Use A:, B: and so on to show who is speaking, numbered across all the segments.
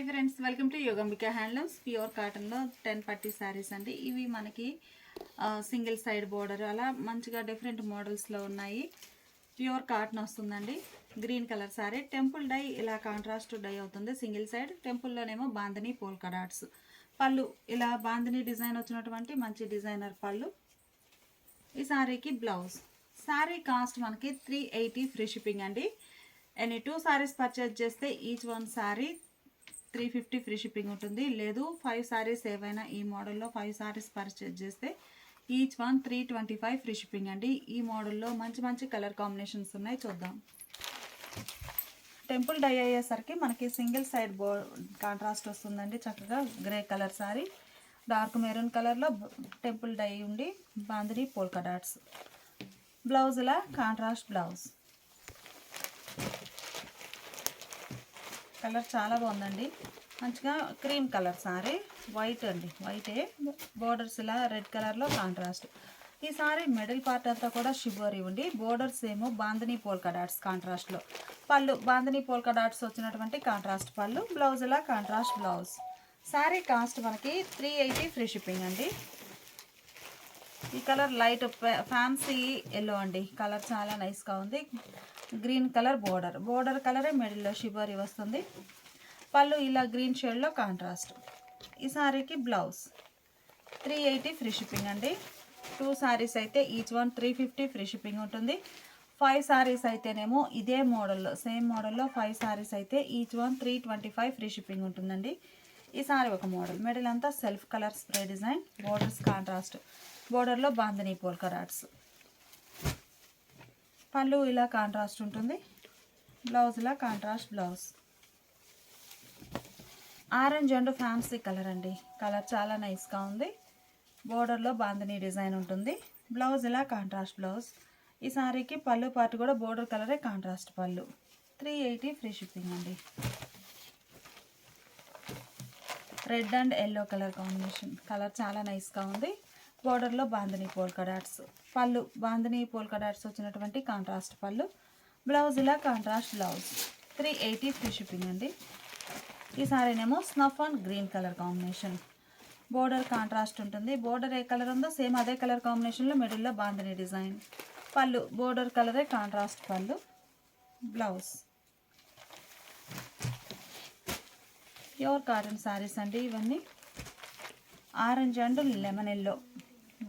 A: Hi friends welcome to Yogambika handlooms. Pure కాటన్లో ten పట్టీ శారీస్ అండి. ఇవి మనకి సింగిల్ సైడ్ బోర్డర్ అలా మంచిగా డిఫరెంట్ మోడల్స్లో ఉన్నాయి. ప్యూర్ కాటన్ వస్తుందండి. Green colour sari temple dye ఇలా కాంట్రాస్ట్ డై అవుతుంది సింగిల్ సైడ్. టెంపుల్లోనేమో బాందని పోల్కా డాట్స్ పళ్ళు ఇలా బాందని డిజైన్ వచ్చినటువంటి మంచి డిజైనర్ పళ్ళు. ఈ శారీకి బ్లౌజ్. శారీ కాస్ట్ మనకి త్రీ ఎయిటీ ఫ్రీ షిప్పింగ్ అండి. ఎనీ టూ శారీస్ పర్చేజ్ చేస్తే each one sari three fifty free shipping ఉంటుంది. లేదు ఫైవ్ శారీస్ ఏవైనా ఈ మోడల్లో ఫైవ్ శారీస్ పర్చేజ్ చేస్తే each one three twenty five free shipping అండి. ఈ మోడల్లో మంచి మంచి కలర్ కాంబినేషన్స్ ఉన్నాయి. చూద్దాం. టెంపుల్ డై అయ్యేసరికి మనకి సింగిల్ సైడ్ బో కాంట్రాస్ట్ వస్తుందండి. చక్కగా grey colour sari dark maroon కలర్లో టెంపుల్ డై ఉండి బాందిని పోల్కా డాట్స్ బ్లౌజ్ ఇలా కాంట్రాస్ట్ బ్లౌజ్ కలర్ చాలా బాగుందండి. మంచిగా క్రీమ్ కలర్ సారీ వైట్ అండి. వైటే బోర్డర్స్ ఇలా రెడ్ కలర్లో కాంట్రాస్ట్ ఈ సారీ మిడిల్ పార్ట్ అంతా కూడా షిబోర్ ఇవ్వండి బోర్డర్స్ ఏమో బాందని పోల్కా డాట్స్ కాంట్రాస్ట్లో పళ్ళు బాందని పోల్కా డాట్స్ వచ్చినటువంటి కాంట్రాస్ట్ పళ్ళు బ్లౌజ్ ఇలా కాంట్రాస్ట్ బ్లౌజ్ సారీ కాస్ట్ మనకి త్రీ ఎయిటీ ఫ్రీ షిప్పింగ్ అండి. ఈ కలర్ లైట్ ఫ్యాన్సీ ఎల్లో అండి. కలర్ చాలా నైస్గా ఉంది. Green colour border. బోర్డర్ కలరే మిడిల్లో షిబరి వస్తుంది. పళ్ళు ఇలా గ్రీన్ షేడ్లో కాంట్రాస్ట్. ఈ సారీకి blouse. Three eighty free shipping అండి. టూ సారీస్ అయితే each one three fifty free shipping ఉంటుంది. ఫైవ్ సారీస్ అయితేనేమో ఇదే మోడల్లో సేమ్ మోడల్లో ఫైవ్ సారీస్ అయితే each one three twenty five free shipping ఉంటుందండి. ఈ సారీ ఒక మోడల్. మిడిల్ అంతా self colour spray design borders contrast. బోర్డర్లో బాందని పోల్కరాట్స్ పళ్ళు ఇలా కాంట్రాస్ట్ ఉంటుంది. బ్లౌజ్ ఇలా contrast blouse orange and fancy colour అండి. కలర్ చాలా నైస్గా ఉంది. బోర్డర్లో బాందని డిజైన్ ఉంటుంది. బ్లౌజ్ ఇలా కాంట్రాస్ట్ బ్లౌజ్ ఈ సారీకి పళ్ళు పాటు కూడా బోర్డర్ కలరే contrast pallu. Three eighty free shipping అండి. Red and yellow colour combination colour చాలా నైస్గా ఉంది. బోర్డర్లో bandhani polka dots pallu bandhani polka dots వచ్చినటువంటి కాంట్రాస్ట్ పళ్ళు. బ్లౌజ్ ఇలా contrast blouse three eighty free shipping అండి. ఈ సారీనేమో snuff and green colour combination border contrast ఉంటుంది. బోర్డర్ ఏ కలర్ ఉందో సేమ్ అదే కలర్ కాంబినేషన్లో మిడిల్లో బాందని డిజైన్ పళ్ళు బోర్డర్ కలరే కాంట్రాస్ట్ పళ్ళు. బ్లౌజ్ ప్యూర్ కాటన్ శారీస్ అండి ఇవన్నీ. Orange and lemon yellow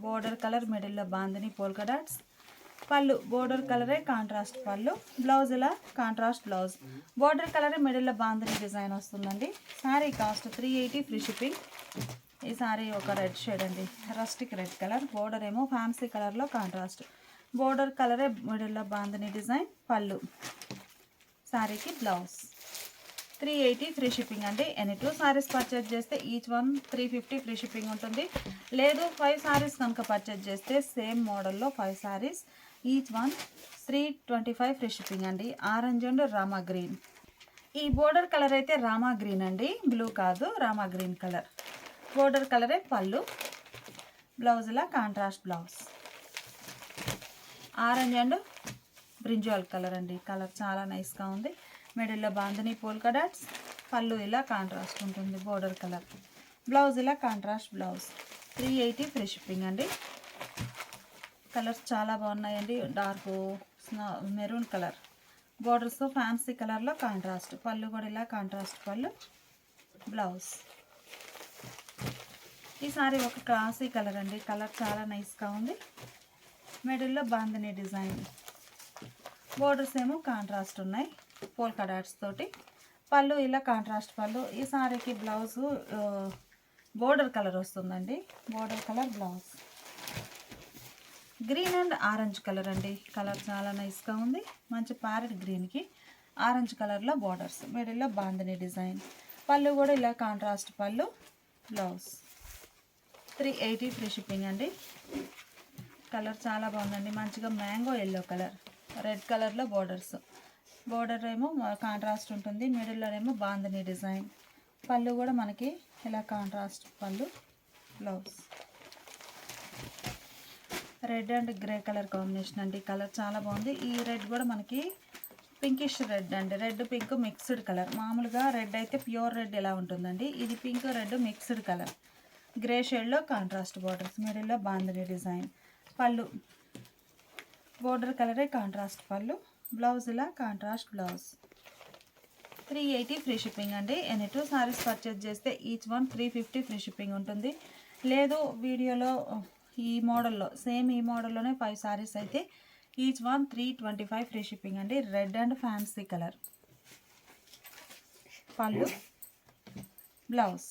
A: border colour మిడిల్లో బాందని పోల్కా డాట్స్ పళ్ళు బోర్డర్ కలరే కాంట్రాస్ట్ పళ్ళు బ్లౌజ్ ఇలా కాంట్రాస్ట్ బ్లౌజ్. బోర్డర్ కలరే మిడిల్లో బాందని డిజైన్ వస్తుందండి. Sari cost three eighty free shipping. ఈ శారీ ఒక రెడ్ షేడ్ అండి. Rustic red colour. బోర్డర్ ఏమో ఫ్యాన్సీ కలర్లో కాంట్రాస్ట్. బోర్డర్ కలరే మిడిల్లో బాందని డిజైన్ పళ్ళు. శారీకి blouse. Three eighty free shipping అండి. ఎనీ టూ సారీస్ పర్చేజ్ చేస్తే each one three fifty free shipping ఉంటుంది. లేదు ఫైవ్ సారీస్ కనుక పర్చేజ్ చేస్తే సేమ్ మోడల్లో five saris each one three twenty five free shipping అండి. ఆరెంజ్ అండ్ రామా గ్రీన్ ఈ బోర్డర్ కలర్ అయితే రామా గ్రీన్ అండి. బ్లూ కాదు రామా గ్రీన్ కలర్ బోర్డర్ కలరే పళ్ళు బ్లౌజ్లా contrast blouse orange and brinjal colour అండి. కలర్ చాలా నైస్గా ఉంది. మిడిల్లో బాంధనీ పోల్కా డాట్స్ పళ్ళు ఇలా కాంట్రాస్ట్ ఉంటుంది బోర్డర్ కలర్ బ్లౌజ్ ఇలా contrast blouse three eighty free shipping అండి. కలర్స్ చాలా బాగున్నాయండి. Dark maroon colour borders fancy కలర్లో కాంట్రాస్ట్ పళ్ళు కూడా ఇలా కాంట్రాస్ట్ పళ్ళు. బ్లౌజ్ ఈసారి ఒక క్లాసీ కలర్ అండి. కలర్ చాలా నైస్గా ఉంది. మిడిల్లో బాందని డిజైన్. బోర్డర్స్ ఏమో కాంట్రాస్ట్ ఉన్నాయి. పోల్కా డాట్స్ తోటి పళ్ళు ఇలా కాంట్రాస్ట్ పళ్ళు. ఈ సారీకి బ్లౌజు బోర్డర్ కలర్ వస్తుందండి. Border colour blouse green and orange colour అండి. కలర్ చాలా నైస్గా ఉంది. మంచి ప్యారెట్ గ్రీన్కి ఆరెంజ్ కలర్లో బార్డర్స్ మిడిల్లో బాందని డిజైన్ పళ్ళు కూడా ఇలా కాంట్రాస్ట్ పళ్ళు blouse three eighty free shipping అండి. కలర్ చాలా బాగుందండి. మంచిగా మ్యాంగో ఎల్లో కలర్ రెడ్ కలర్లో బార్డర్స్ బోర్డర్ ఏమో కాంట్రాస్ట్ ఉంటుంది మిడిల్లోనేమో బాందని డిజైన్. పళ్ళు కూడా మనకి ఇలా కాంట్రాస్ట్ పళ్ళు blouse. Red and grey colour combination అండి కలర్ చాలా బాగుంది. ఈ రెడ్ కూడా మనకి పింకిష్ రెడ్ అండి రెడ్ పింక్ మిక్స్డ్ కలర్. మామూలుగా రెడ్ అయితే ప్యూర్ రెడ్ ఎలా ఉంటుందండి ఇది pink red mixed colour. Grey షేడ్లో కాంట్రాస్ట్ బార్డర్స్ మిడిల్లో బాంధనీ డిజైన్. పళ్ళు బోర్డర్ కలరే కాంట్రాస్ట్ పళ్ళు. బ్లౌజ్ ఇలా contrast blouse. Three eighty free shipping అండి. ఎనీ టూ సారీస్ పర్చేజ్ చేస్తే each one three fifty free shipping ఉంటుంది. లేదు వీడియోలో ఈ మోడల్లో సేమ్ ఈ మోడల్లోనే ఫైవ్ సారీస్ అయితే each one three twenty five free shipping అండి. రెడ్ అండ్ ఫ్యాన్సీ కలర్ పళ్ళు. బ్లౌజ్.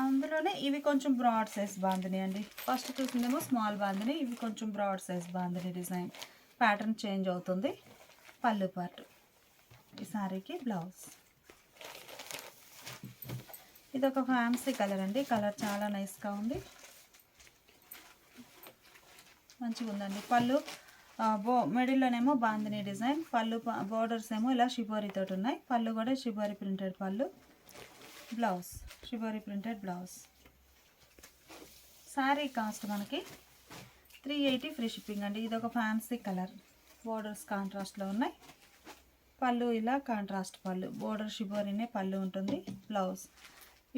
A: అందులోనే ఇవి కొంచెం బ్రాడ్ సైజ్ బాందిని అండి. ఫస్ట్ చూసిందేమో స్మాల్ బాందిని ఇవి కొంచెం broad size bandhani design. Pattern change అవుతుంది. పళ్ళు పార్ట్ ఈ శారీకి బ్లౌజ్. ఇది ఒక ఫ్యాన్సీ కలర్ అండి. కలర్ చాలా నైస్గా ఉంది. మంచిగా ఉందండి. పళ్ళు బో మిడిల్లోనేమో బాందిని డిజైన్. పళ్ళు బోర్డర్స్ ఏమో ఇలా షిబోరి తోటి ఉన్నాయి. పళ్ళు కూడా షిబోరి ప్రింటెడ్ పళ్ళు. Blouse. Shibori printed blouse. Sari cost మనకి త్రీ ఎయిటీ ఫ్రీ షిప్పింగ్ అండి. ఇది ఒక ఫ్యాన్సీ కలర్ బోర్డర్స్ కాంట్రాస్ట్లో ఉన్నాయి. పళ్ళు ఇలా కాంట్రాస్ట్ పళ్ళు. బోర్డర్ షిబోరీనే పళ్ళు ఉంటుంది. బ్లౌజ్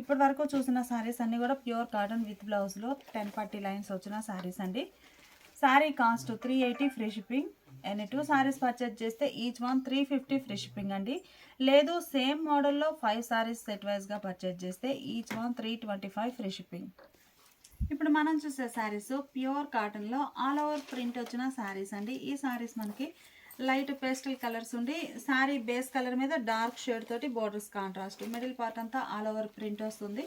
A: ఇప్పటి వరకు చూసిన శారీస్ అన్నీ కూడా ప్యూర్ కాటన్ విత్ బ్లౌజ్లో టెన్ ఫార్టీ లైన్స్ వచ్చిన శారీస్ అండి. Sari cost three eighty free shipping any two saris purchase చేస్తే each one three fifty free shipping అండి. లేదు సేమ్ మోడల్లో ఫైవ్ శారీస్ సెట్ వైజ్గా పర్చేజ్ చేస్తే each one three twenty five free shipping ఇప్పుడు మనం చూసే శారీస్ ప్యూర్ కాటన్లో ఆల్ ఓవర్ ప్రింట్ వచ్చిన శారీస్ అండి. ఈ శారీస్ మనకి లైట్ పేస్టల్ కలర్స్ ఉండి శారీ బేస్ కలర్ మీద డార్క్ షేడ్ తోటి బోర్డర్స్ కాంట్రాస్ట్ మిడిల్ పార్ట్ అంతా ఆల్ ఓవర్ ప్రింట్ వస్తుంది.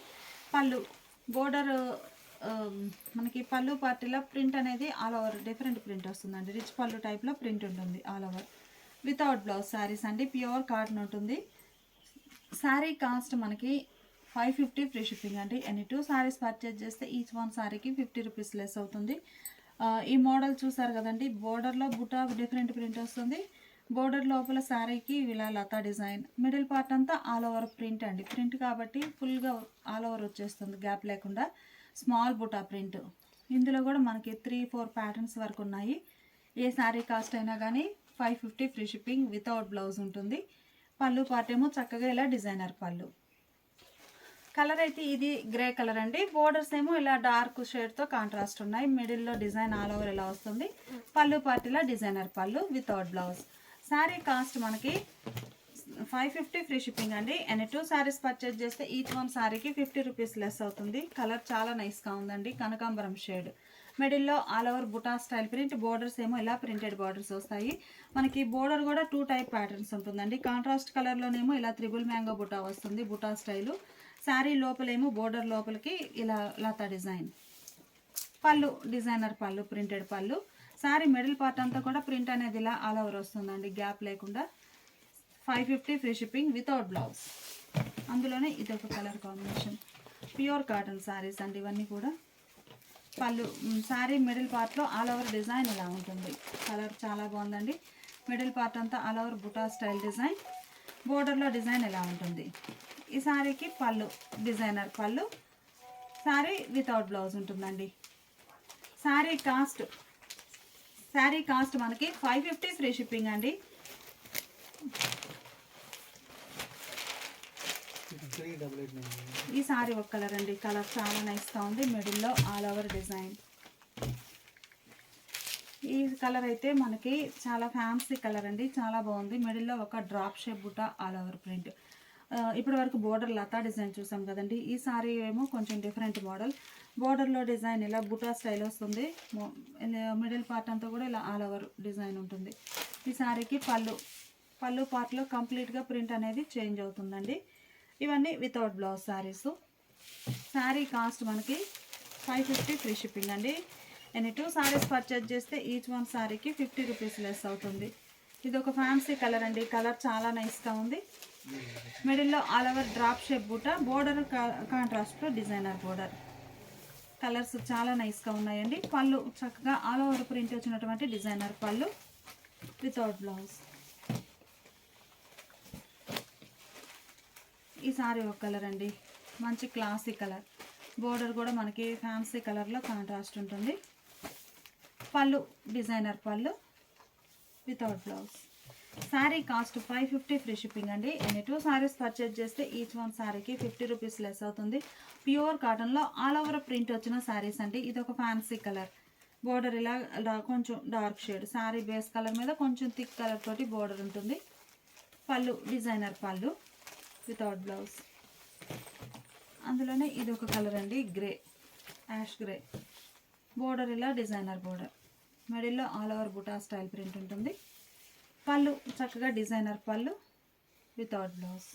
A: పళ్ళు బోర్డర్ Um, మనకి పళ్ళు పార్టీలో ప్రింట్ అనేది ఆల్ ఓవర్ డిఫరెంట్ ప్రింట్ వస్తుందండి. రిచ్ పళ్ళు టైప్లో ప్రింట్ ఉంటుంది all over. Without blouse saris అండి ప్యూర్ కాటన్ ఉంటుంది. శారీ కాస్ట్ మనకి ఫైవ్ ఫిఫ్టీ ఫ్రీ షిప్పింగ్ అండి. ఎనీ టూ శారీస్ పర్చేజ్ చేస్తే ఈచ్ వన్ శారీకి ఫిఫ్టీ రూపీస్ లెస్ అవుతుంది. ఈ మోడల్ చూసారు కదండి బోర్డర్లో బుటా డిఫరెంట్ ప్రింట్ వస్తుంది. బోర్డర్ లోపల శారీకి ఇలా లతా డిజైన్. మిడిల్ పార్ట్ అంతా ఆల్ ఓవర్ ప్రింట్ అండి. ప్రింట్ కాబట్టి ఫుల్గా ఆల్ ఓవర్ వచ్చేస్తుంది గ్యాప్ లేకుండా. Small buta print. ఇందులో కూడా మనకి త్రీ ఫోర్ ప్యాటర్న్స్ వరకు ఉన్నాయి. ఏ శారీ కాస్ట్ అయినా కానీ five fifty free shipping without blouse ఉంటుంది. పళ్ళు పాటేమో ఏమో చక్కగా ఇలా డిజైనర్ పళ్ళు. కలర్ అయితే ఇది గ్రే కలర్ అండి. బోర్డర్స్ ఏమో ఇలా డార్క్ షేడ్తో కాంట్రాస్ట్ ఉన్నాయి. మిడిల్లో డిజైన్ ఆల్ ఓవర్ ఇలా వస్తుంది. పళ్ళు పార్టీలో designer pallu without blouse sari cost మనకి ఫైవ్ ఫిఫ్టీ ఫ్రీ షిప్పింగ్ అండి. అండ్ టూ శారీస్ పర్చేజ్ చేస్తే ఈచ్ వన్ శారీకి ఫిఫ్టీ రూపీస్ లెస్ అవుతుంది. కలర్ చాలా నైస్గా ఉందండి. కనకాంబరం షేడ్ మిడిల్లో all over buta style print borders ఏమో ఇలా ప్రింటెడ్ బార్డర్స్ వస్తాయి. మనకి బోర్డర్ కూడా టూ టైప్ ప్యాటర్న్స్ ఉంటుందండి. కాంట్రాస్ట్ కలర్లోనేమో ఇలా త్రిబుల్ మ్యాంగో బుటా వస్తుంది బుటా స్టైలు శారీ లోపలేమో బోర్డర్ లోపలికి ఇలా లతా డిజైన్ పళ్ళు డిజైనర్ పళ్ళు printed pallu. Sari middle part అంతా కూడా ప్రింట్ అనేది ఇలా ఆల్ ఓవర్ వస్తుందండి. గ్యాప్ లేకుండా. Five fifty free shipping without blouse. అందులోనే ఇది ఒక colour combination. Pure cotton saris అండి ఇవన్నీ కూడా. పళ్ళు శారీ మిడిల్ పార్ట్లో ఆల్ ఓవర్ డిజైన్ ఇలా ఉంటుంది. కలర్ చాలా బాగుందండి. మిడిల్ పార్ట్ అంతా all over buta style design. బోర్డర్లో డిజైన్ ఇలా ఉంటుంది. ఈ శారీకి పళ్ళు డిజైనర్ పళ్ళు. శారీ వితౌట్ బ్లౌజ్ ఉంటుందండి. శారీ కాస్ట్ శారీ కాస్ట్ మనకి ఫైవ్ ఫిఫ్టీ ఫ్రీ షిప్పింగ్ అండి
B: త్రీ డబల్ ఎయిట్ నైన్
A: ఈ సారీ ఒక కలర్ అండి. కలర్ చాలా నైస్గా ఉంది. మిడిల్లో ఆల్ ఓవర్ డిజైన్. ఈ కలర్ అయితే మనకి చాలా ఫ్యాన్సీ కలర్ అండి. చాలా బాగుంది. మిడిల్లో ఒక డ్రాప్ షేప్ బుట్ట ఆల్ ఓవర్ ప్రింట్. ఇప్పటి వరకు బోర్డర్ లతా డిజైన్ చూసాం కదండి. ఈ సారీ ఏమో కొంచెం డిఫరెంట్ మోడల్ బోర్డర్లో డిజైన్ ఇలా బుటా స్టైల్ వస్తుంది. మిడిల్ పార్ట్ అంతా కూడా ఇలా ఆల్ ఓవర్ డిజైన్ ఉంటుంది. ఈ సారీకి పళ్ళు పళ్ళు పార్ట్లో కంప్లీట్గా ప్రింట్ అనేది చేంజ్ అవుతుందండి. ఇవన్నీ without blouse saris sari cost మనకి ఫైవ్ ఫిఫ్టీ ఫ్రీ షిప్పింగ్ అండి. అండ్ టూ శారీస్ పర్చేజ్ చేస్తే ఈచ్ వన్ శారీకి ఫిఫ్టీ రూపీస్ లెస్ అవుతుంది. ఇది ఒక ఫ్యాన్సీ కలర్ అండి. కలర్ చాలా నైస్గా ఉంది. మిడిల్లో all over drop shape బూట border కాంట్రాస్ట్లో డిజైనర్ బోర్డర్ కలర్స్ చాలా నైస్గా ఉన్నాయండి. పళ్ళు చక్కగా ఆల్ ఓవర్ ప్రింట్ వచ్చినటువంటి డిజైనర్ పళ్ళు వితౌట్ బ్లౌజ్ ఈ సారీ ఒక కలర్ అండి. మంచి క్లాసిక్ కలర్. బోర్డర్ కూడా మనకి ఫ్యాన్సీ కలర్లో కాంట్రాస్ట్ ఉంటుంది. పళ్ళు డిజైనర్ పళ్ళు without blouse. Sari cost five fifty free shipping అండి. ఎన్ని టూ శారీస్ పర్చేజ్ చేస్తే ఈచ్ వన్ శారీకి ఫిఫ్టీ రూపీస్ లెస్ అవుతుంది. ప్యూర్ కాటన్లో ఆల్ ఓవర్ ప్రింట్ వచ్చిన శారీస్ అండి. ఇది ఒక ఫ్యాన్సీ కలర్. బోర్డర్ ఇలా ఇలా కొంచెం dark shade. Sari base colour మీద కొంచెం థిక్ కలర్ తోటి బోర్డర్ ఉంటుంది. పళ్ళు డిజైనర్ పళ్ళు. Without blouse. అందులోనే ఇది ఒక కలర్ అండి గ్రే యాష్ గ్రే. బోర్డర్ ఇలా డిజైనర్ బోర్డర్ మిడిల్లో all over buta style print ఉంటుంది. పళ్ళు చక్కగా డిజైనర్ పళ్ళు వితౌట్ బ్లౌజ్.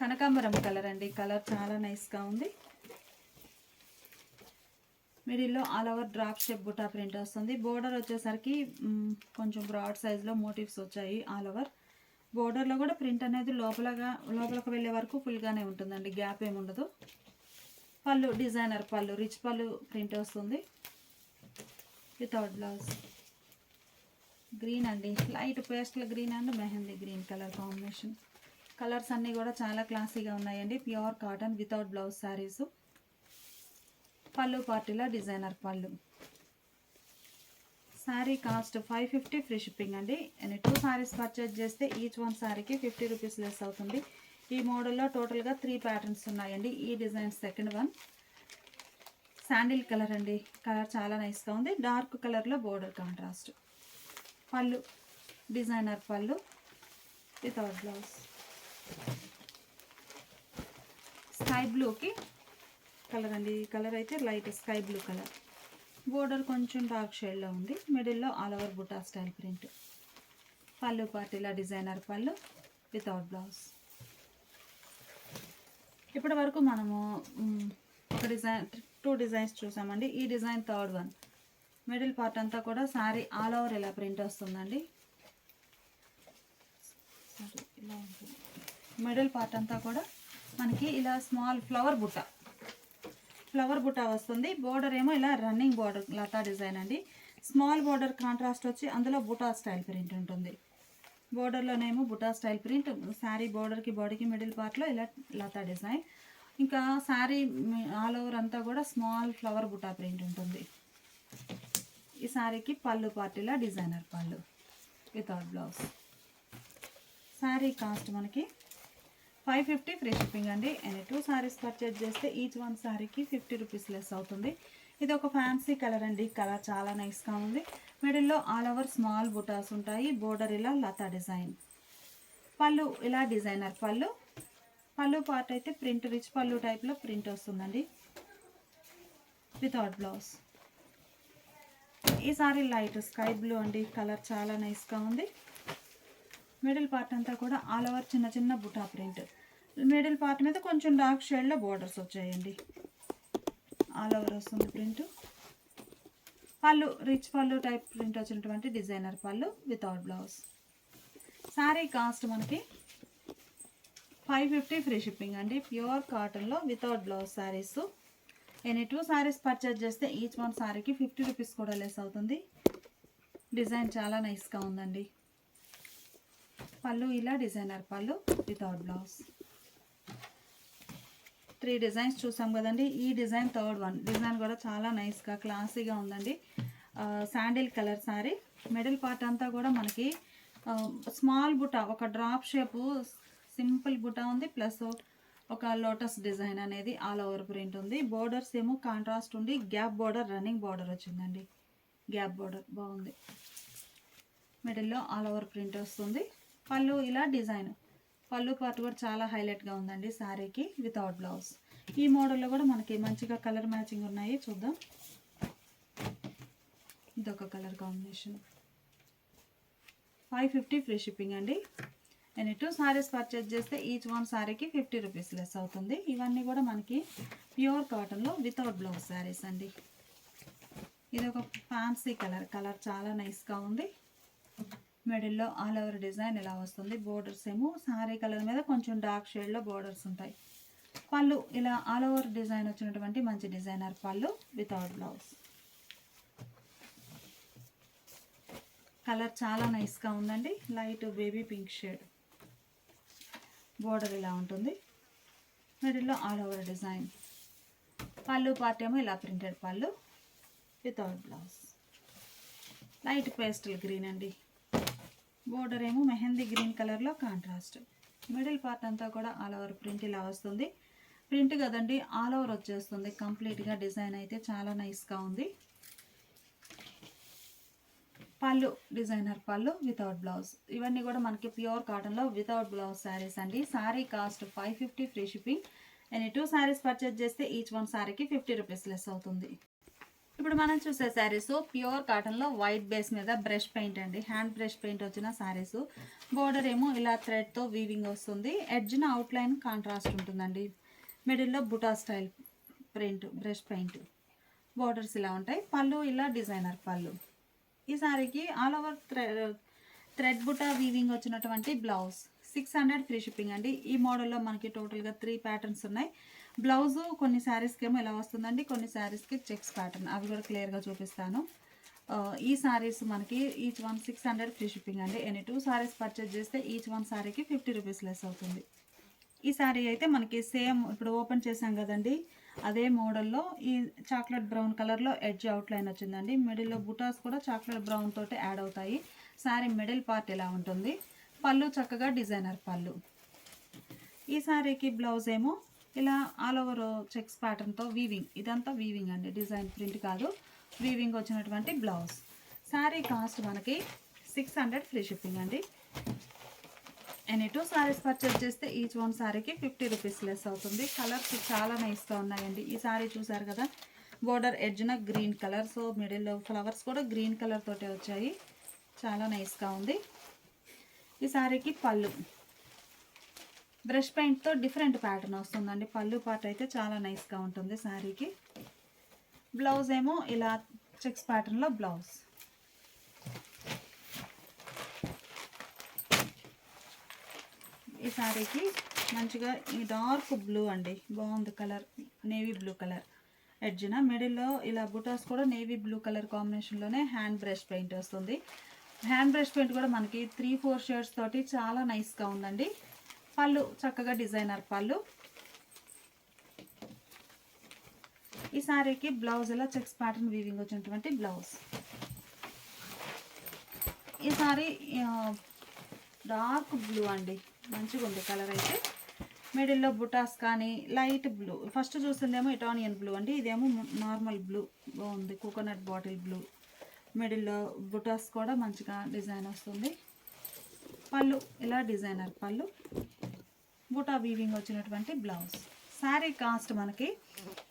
A: కనకాంబరం కలర్ అండి కలర్ చాలా నైస్గా ఉంది. మిడిల్లో all over drop shape buta print వస్తుంది. బోర్డర్ వచ్చేసరికి కొంచెం బ్రాడ్ సైజ్లో మోటివ్స్ వచ్చాయి ఆల్ ఓవర్ బోర్డర్లో కూడా ప్రింట్ అనేది లోపలగా లోపలికి వెళ్ళే వరకు ఫుల్గానే ఉంటుందండి. గ్యాప్ ఏమి ఉండదు. పళ్ళు డిజైనర్ పళ్ళు రిచ్ పళ్ళు ప్రింట్ వస్తుంది. Without blouse. గ్రీన్ అండి. Light pastel green and mehndi green colour combination colours అన్నీ కూడా చాలా క్లాసీగా ఉన్నాయండి. Pure cotton without blouse saris pallu పార్టీలో designer pallu. Sari cost five fifty free shipping అండి. అండ్ టూ శారీస్ పర్చేజ్ చేస్తే ఈచ్ వన్ శారీకి ఫిఫ్టీ రూపీస్ లెస్ అవుతుంది. ఈ మోడల్లో టోటల్గా త్రీ ప్యాటర్న్స్ ఉన్నాయండి. ఈ design second one sandal colour అండి. కలర్ చాలా నైస్గా ఉంది. డార్క్ కలర్లో border contrast pallu. Designer pallu without blouse sky బ్లూకి కలర్ అండి. ఈ కలర్ అయితే light sky blue colour border కొంచెం డార్క్ షేడ్లో ఉంది. మిడిల్లో all over buta style print. Pallu పార్టీలా designer పళ్ళు వితౌట్ బ్లౌజ్. ఇప్పటి వరకు మనము ఒక డిజైన్ టూ డిజైన్స్ చూసామండి. ఈ design third one. Middle part అంతా కూడా శారీ ఆల్ ఓవర్ ఇలా ప్రింట్ వస్తుందండి. సారీ ఇలా ఉంటుంది. మిడిల్ పార్ట్ అంతా కూడా మనకి ఇలా స్మాల్ ఫ్లవర్ బుట్ట ఫ్లవర్ బుట్ట వస్తుంది. బోర్డర్ ఏమో ఇలా రన్నింగ్ బోర్డర్ లతా డిజైన్ అండి. స్మాల్ బోర్డర్ కాంట్రాస్ట్ వచ్చి అందులో బుటా స్టైల్ ప్రింట్ ఉంటుంది. బోర్డర్లోనేమో బుటా స్టైల్ ప్రింట్ శారీ బోర్డర్కి బాడీకి మిడిల్ పార్ట్లో ఇలా లతా డిజైన్. ఇంకా శారీ ఆల్ ఓవర్ అంతా కూడా స్మాల్ ఫ్లవర్ బుటా ప్రింట్ ఉంటుంది. ఈ శారీకి పళ్ళు పార్టీలా డిజైనర్ పళ్ళు వితౌట్ బ్లౌజ్ శారీ కాస్ట్ మనకి ఫైవ్ ఫిఫ్టీ ఫ్రీ షిప్పింగ్ అండి. ఎనీ టూ శారీస్ పర్చేజ్ చేస్తే ఈచ్ వన్ శారీకి ఫిఫ్టీ రూపీస్ లెస్ అవుతుంది. ఇది ఒక ఫ్యాన్సీ కలర్ అండి. కలర్ చాలా నైస్గా ఉంది. మిడిల్లో ఆల్ ఓవర్ స్మాల్ బుటాస్ ఉంటాయి. బోర్డర్ ఇలా లతా డిజైన్. పళ్ళు ఇలా డిజైనర్ పళ్ళు. పళ్ళు పార్ట్ అయితే ప్రింట్ రిచ్ పళ్ళు టైప్లో ప్రింట్ వస్తుందండి. Without blouse. ఈ సారీ లైట్ స్కై బ్లూ అండి. కలర్ చాలా నైస్గా ఉంది. మిడిల్ పార్ట్ అంతా కూడా ఆల్ ఓవర్ చిన్న చిన్న బుటా ప్రింట్. మిడిల్ పార్ట్ మీద కొంచెం డార్క్ షేడ్లో బోర్డర్స్ వచ్చాయండి. ఆల్ ఓవర్ వస్తుంది ప్రింట్. పళ్ళు రిచ్ పళ్ళు టైప్ ప్రింట్ వచ్చినటువంటి డిజైనర్ పళ్ళు వితౌట్ బ్లౌజ్. శారీ కాస్ట్ మనకి ఫైవ్ ఫిఫ్టీ ఫ్రీ షిప్పింగ్ అండి. ప్యూర్ కాటన్లో without blouse saris any two saris purchase చేస్తే ఈచ్ వన్ శారీకి ఫిఫ్టీ రూపీస్ కూడా లెస్ అవుతుంది. డిజైన్ చాలా నైస్గా ఉందండి. పళ్ళు ఇలా డిజైనర్ పళ్ళు వితౌట్ బ్లౌజ్. త్రీ డిజైన్స్ చూసాం కదండి. ఈ డిజైన్ థర్డ్ వన్. డిజైన్ కూడా చాలా నైస్గా క్లాసీగా ఉందండి. Sandal colour sari middle part అంతా కూడా మనకి స్మాల్ బుట్ట ఒక డ్రాప్ షేపు సింపుల్ బుట్ట ఉంది ప్లస్ ఒక లోటస్ డిజైన్ అనేది ఆల్ ఓవర్ ప్రింట్ ఉంది. బోర్డర్స్ ఏమో కాంట్రాస్ట్ ఉండి గ్యాప్ బోర్డర్ రన్నింగ్ బోర్డర్ వచ్చిందండి. గ్యాప్ బోర్డర్ బాగుంది. మిడిల్లో ఆల్ ఓవర్ ప్రింట్ వస్తుంది. పళ్ళు ఇలా డిజైన్. పళ్ళు పార్ట్ కూడా చాలా హైలైట్గా ఉందండి శారీకి వితౌట్ బ్లౌజ్. ఈ మోడల్లో కూడా మనకి మంచిగా కలర్ మ్యాచింగ్ ఉన్నాయి. చూద్దాం. ఇదొక colour combination. Five fifty free shipping అండి. నేను టూ సారీస్ పర్చేజ్ చేస్తే ఈచ్ వన్ శారీకి ఫిఫ్టీ రూపీస్ లెస్ అవుతుంది. ఇవన్నీ కూడా మనకి ప్యూర్ కాటన్లో వితౌట్ బ్లౌజ్ శారీస్ అండి. ఇది ఒక ఫ్యాన్సీ కలర్. కలర్ చాలా నైస్గా ఉంది. మిడిల్లో ఆల్ ఓవర్ డిజైన్ ఇలా వస్తుంది. బోర్డర్స్ ఏమో సారీ కలర్ మీద కొంచెం డార్క్ షేడ్లో బోర్డర్స్ ఉంటాయి. పళ్ళు ఇలా ఆల్ ఓవర్ డిజైన్ వచ్చినటువంటి మంచి డిజైనర్ పళ్ళు వితౌట్ బ్లౌజ్. కలర్ చాలా నైస్గా ఉందండి. Light baby pink shade. Border ఇలా ఉంటుంది. మిడిల్లో ఆల్ ఓవర్ డిజైన్. పళ్ళు పార్ట్ ఏమో ఇలా ప్రింటెడ్ పళ్ళు without blouse. Light pastel green అండి. బోర్డర్ ఏమో మెహందీ గ్రీన్ కలర్లో కాంట్రాస్ట్ మిడిల్ పార్ట్ అంతా కూడా ఆల్ ఓవర్ ప్రింట్ ఇలా వస్తుంది. ప్రింట్ కదండి ఆల్ ఓవర్ వచ్చేస్తుంది. కంప్లీట్గా డిజైన్ అయితే చాలా నైస్గా ఉంది. పళ్ళు డిజైనర్ పళ్ళు వితౌట్ బ్లౌజ్ ఇవన్నీ కూడా మనకి ప్యూర్ కాటన్లో వితౌట్ బ్లౌజ్ శారీస్ అండి. Sari cost five fifty free shipping any two saris purchase చేస్తే ఈచ్ వన్ శారీకి ఫిఫ్టీ రూపీస్ లెస్ అవుతుంది. ఇప్పుడు మనం చూసే శారీస్ ప్యూర్ కాటన్లో వైట్ బేస్ మీద బ్రష్ పెయింట్ అండి. హ్యాండ్ బ్రష్ పెయింట్ వచ్చిన శారీస్. బోర్డర్ ఏమో ఇలా థ్రెడ్తో వీవింగ్ వస్తుంది. ఎడ్జ్న అవుట్లైన్ కాంట్రాస్ట్ ఉంటుందండి. మిడిల్లో buta style print brush paint borders ఇలా ఉంటాయి. పళ్ళు ఇలా డిజైనర్ పళ్ళు. ఈ సారీకి all over thread buta weaving వచ్చినటువంటి blouse six hundred free shipping అండి. ఈ మోడల్లో మనకి టోటల్గా త్రీ ప్యాటర్న్స్ ఉన్నాయి. బ్లౌజ్ కొన్ని శారీస్కి ఏమో ఇలా వస్తుందండి? కొన్ని శారీస్కి చెక్స్ ప్యాటర్న్ అవి కూడా క్లియర్గా చూపిస్తాను. ఈ శారీస్ మనకి each one six hundred free shipping అండి. ఎనీ టూ శారీస్ పర్చేజ్ చేస్తే ఈచ్ వన్ శారీకి ఫిఫ్టీ రూపీస్ లెస్ అవుతుంది. ఈ శారీ అయితే మనకి సేమ్ ఇప్పుడు ఓపెన్ చేసాం కదండి. అదే మోడల్లో ఈ చాక్లెట్ బ్రౌన్ కలర్లో ఎడ్జ్ అవుట్లైన్ వచ్చిందండి. మిడిల్లో బుటాస్ కూడా చాక్లెట్ బ్రౌన్ తోటి యాడ్ అవుతాయి. శారీ మిడిల్ పార్ట్ ఇలా ఉంటుంది? పళ్ళు చక్కగా డిజైనర్ పళ్ళు. ఈ శారీకి బ్లౌజ్ ఏమో ఇలా ఆల్ ఓవర్ చెక్స్ ప్యాటర్న్తో వీవింగ్ ఇదంతా వీవింగ్ అండి. డిజైన్ ప్రింట్ కాదు. వీవింగ్ వచ్చినటువంటి బ్లౌజ్ శారీ కాస్ట్ మనకి సిక్స్ హండ్రెడ్ ఫ్రీ షిప్పింగ్ అండి. ఎనీ టూ శారీస్ పర్చేస్ చేస్తే ఈచ్ వన్ శారీకి ఫిఫ్టీ రూపీస్ లెస్ అవుతుంది. కలర్స్ చాలా నైస్గా ఉన్నాయండి. ఈ శారీ చూసారు కదా? బోర్డర్ ఎడ్జ్న గ్రీన్ కలర్ సో మిడిల్లో ఫ్లవర్స్ కూడా గ్రీన్ కలర్ తోటే వచ్చాయి. చాలా నైస్గా ఉంది. ఈ శారీకి పళ్ళు. బ్రష్ పెయింట్తో డిఫరెంట్ ప్యాటర్న్ వస్తుందండి. పళ్ళు పార్ట్ అయితే చాలా నైస్గా ఉంటుంది శారీకి. బ్లౌజ్ ఏమో ఇలా చెక్స్ ప్యాటర్న్లో బ్లౌజ్. ఈ శారీకి మంచిగా ఈ డార్క్ బ్లూ అండి. బాగుంది కలర్. Navy blue colour. ఎడ్జిన మిడిల్లో ఇలా బుటాస్ కూడా నేవీ బ్లూ కలర్ కాంబినేషన్లోనే హ్యాండ్ బ్రష్ పెయింట్ వస్తుంది. హ్యాండ్ బ్రష్ పెయింట్ కూడా మనకి త్రీ ఫోర్ షేడ్స్ తోటి చాలా నైస్గా ఉందండి. పళ్ళు చక్కగా డిజైనర్ పళ్ళు ఈ శారీకి బ్లౌజ్ ఇలా చెక్స్ ప్యాటర్న్ వీవింగ్ వచ్చినటువంటి బ్లౌజ్. ఈ సారీ డార్క్ బ్లూ అండి. మంచిగా ఉంది కలర్ అయితే. మిడిల్లో బుటాస్ కానీ లైట్ బ్లూ. ఫస్ట్ చూసిందేమో ఇటానియన్ బ్లూ అండి. ఇదేమో నార్మల్ బ్లూ బాగుంది కోకోనట్ బాటిల్ బ్లూ. మిడిల్లో బుటాస్ కూడా మంచిగా డిజైన్ వస్తుంది. పళ్ళు ఇలా డిజైనర్ పళ్ళు. బూటా వీవింగ్ వచ్చినటువంటి బ్లౌజ్ శారీ కాస్ట్ మనకి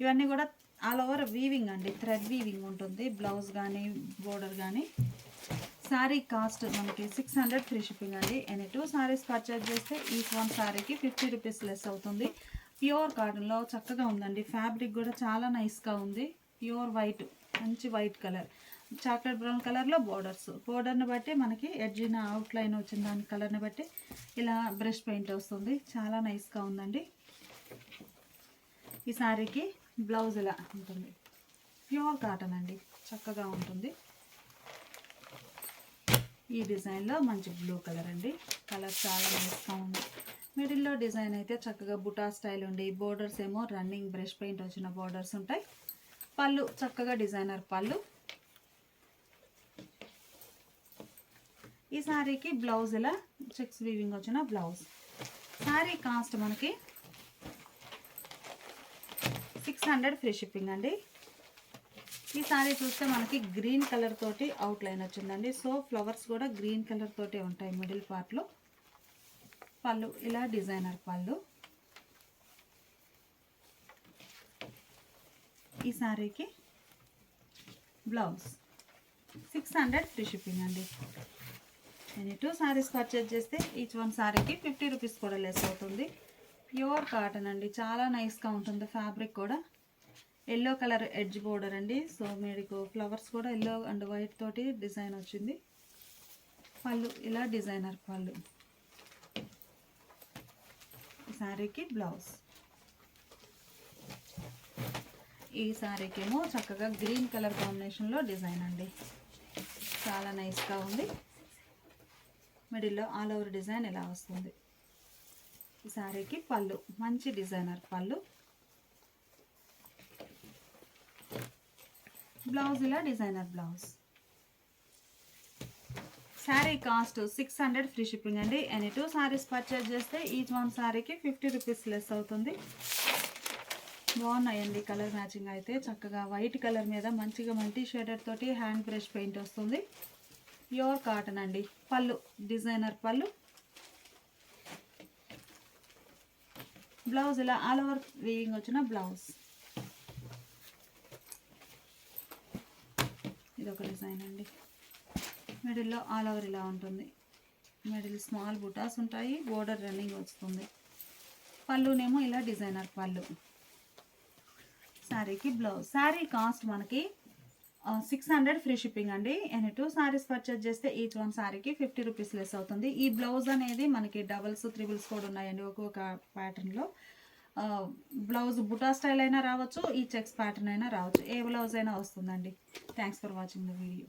A: ఇవన్నీ కూడా ఆల్ ఓవర్ వీవింగ్ అండి. థ్రెడ్ వీవింగ్ ఉంటుంది బ్లౌజ్ కానీ బోర్డర్ కానీ శారీ కాస్ట్ మనకి సిక్స్ హండ్రెడ్ ఫ్రీ షిప్పింగ్ అండి. ఎనీ టూ శారీస్ పర్చేజ్ చేస్తే ఈ వన్ శారీకి ఫిఫ్టీ రూపీస్ లెస్ అవుతుంది. ప్యూర్ కాటన్లో చక్కగా ఉందండి. ఫ్యాబ్రిక్ కూడా చాలా నైస్గా ఉంది. ప్యూర్ వైట్ మంచి వైట్ కలర్ చాక్లెట్ బ్రౌన్ కలర్లో బోర్డర్స్. బోర్డర్ని బట్టి మనకి ఎడ్జిన అవుట్లైన్ వచ్చిన దాని కలర్ని బట్టి ఇలా బ్రష్ పెయింట్ వస్తుంది. చాలా నైస్గా ఉందండి. ఈ శారీకి బ్లౌజ్ ఇలా ఉంటుంది. ప్యూర్ కాటన్ అండి. చక్కగా ఉంటుంది. ఈ డిజైన్లో మంచి బ్లూ కలర్ అండి. కలర్ చాలా నైస్గా ఉంది. మిడిల్లో డిజైన్ అయితే చక్కగా బుటా స్టైల్ ఉండి బోర్డర్స్ ఏమో రన్నింగ్ బ్రష్ పెయింట్ వచ్చిన బోర్డర్స్ ఉంటాయి. పళ్ళు చక్కగా డిజైనర్ పళ్ళు. ఈ శారీకి బ్లౌజ్ ఇలా చెక్స్ వీవింగ్ వచ్చిన బ్లౌజ్. శారీ కాస్ట్ మనకి సిక్స్ హండ్రెడ్ ఫ్రీ షిప్పింగ్ అండి. ఈ సారీ చూస్తే మనకి గ్రీన్ కలర్ తోటి అవుట్ లైన్ వచ్చిందండి. సో ఫ్లవర్స్ కూడా గ్రీన్ కలర్ తోటే ఉంటాయి మిడిల్ పార్ట్లో పళ్ళు ఇలా డిజైనర్ పళ్ళు. ఈ సారీకి blouse. Six hundred free shipping అండి. నేను టూ సారీస్ పర్చేజ్ చేస్తే ఈచ్ వన్ సారీకి ఫిఫ్టీ రూపీస్ కూడా లెస్ అవుతుంది. ప్యూర్ కాటన్ అండి. చాలా నైస్గా ఉంటుంది ఫ్యాబ్రిక్ కూడా. ఎల్లో కలర్ ఎడ్జ్ బోర్డర్ అండి. సో మీకు ఫ్లవర్స్ కూడా ఎల్లో అండ్ వైట్ తోటి డిజైన్ వచ్చింది. పళ్ళు ఇలా డిజైనర్ పళ్ళు. శారీకి బ్లౌజ్ ఈ శారీకి ఏమో చక్కగా గ్రీన్ కలర్ కాంబినేషన్లో డిజైన్ అండి. చాలా నైస్గా ఉంది. మిడిల్లో ఆల్ ఓవర్ డిజైన్ ఇలా వస్తుంది? ఈ శారీకి పళ్ళు మంచి డిజైనర్ పళ్ళు. బ్లౌజ్ ఇలా designer blouse. Sari cost six hundred free shipping అండి. ఎనీ టూ శారీస్ పర్చేజ్ చేస్తే ఈచ్ వన్ శారీకి ఫిఫ్టీ రూపీస్ లెస్ అవుతుంది. బాగున్నాయండి కలర్ మ్యాచింగ్ అయితే. చక్కగా వైట్ కలర్ మీద మంచిగా మల్టీ షేడర్ తోటి హ్యాండ్ బ్రష్ పెయింట్ వస్తుంది. ప్యూర్ కాటన్ అండి. పళ్ళు డిజైనర్ పళ్ళు. బ్లౌజ్ ఇలా ఆల్ ఓవర్ వీవింగ్ వచ్చిన బ్లౌజ్. ఇది ఒక డిజైన్ అండి. మిడిల్లో ఆల్ ఓవర్ ఇలా ఉంటుంది. మిడిల్ స్మాల్ బుటాస్ ఉంటాయి. బోర్డర్ రన్నింగ్ వస్తుంది. పళ్ళునేమో ఇలా డిజైనర్ పళ్ళు. శారీకి బ్లౌజ్. శారీ కాస్ట్ మనకి సిక్స్ హండ్రెడ్ ఫ్రీ షిప్పింగ్ అండి. ఎనీ టూ శారీస్ పర్చేజ్ చేస్తే ఈచ్ వన్ శారీకి ఫిఫ్టీ రూపీస్ లెస్ అవుతుంది. ఈ బ్లౌజ్ అనేది మనకి డబల్స్ త్రిబుల్స్ కూడా ఉన్నాయండి ఒక్కొక్క ప్యాటర్న్లో బ్లౌజ్ బుటా స్టైల్ అయినా రావచ్చు ఈ చెక్స్ ప్యాటర్న్ అయినా రావచ్చు. ఏ బ్లౌజ్ అయినా వస్తుందండి. Thanks for watching the video